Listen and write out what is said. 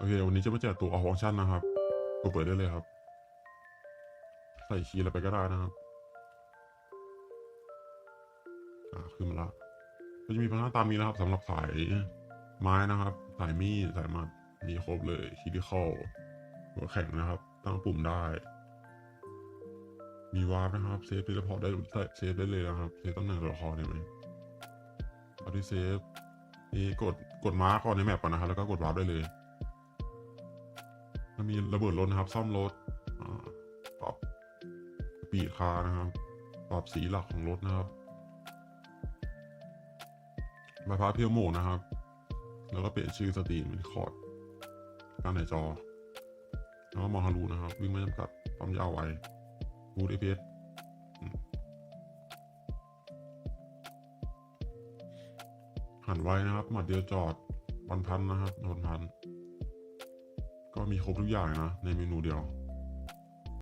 โอเค วันนี้จะมาแจกตัวออฟังชันนะครับกดเปิดได้เลยครับ ใส่คีย์อะไรไปก็ได้นะครับ อ่าขึ้นมาละก็จะมีพังหน้าตามนี้นะครับสำหรับสายไม้นะครับ สายมีดสายมัดมีครบเลยคีย์ที่เข้าหัวแข็งนะครับ ตั้งปุ่มได้ มีวาร์ปนะครับเซฟทีพอร์ตได้เซฟได้เลยนะครับเซฟตำแหน่งตัวละครได้ไหมเอาที่เซฟนี่กดกดมาร์กก่อนในแมปก่อนนะครับ แล้วก็กดวาร์ปได้เลย แล้วมีระเบิดรถนะครับ ซ่อมรถปรับปีดคานะครับ ปรับสีหลักของรถนะครับใบพัดเพียวโหมดนะครับ แล้วก็เปลี่ยนชื่อสตรีมเป็นคอร์ดกลางในจอ แล้วก็มองทะลุนะครับ วิ่งไม่จำกัดความยาวไวบูทเอพีเอสหันไว้นะครับหมัดเดียวจอดวันพันนะครับโดนพัน ก็มีครบทุกอย่างนะในเมนูเดียว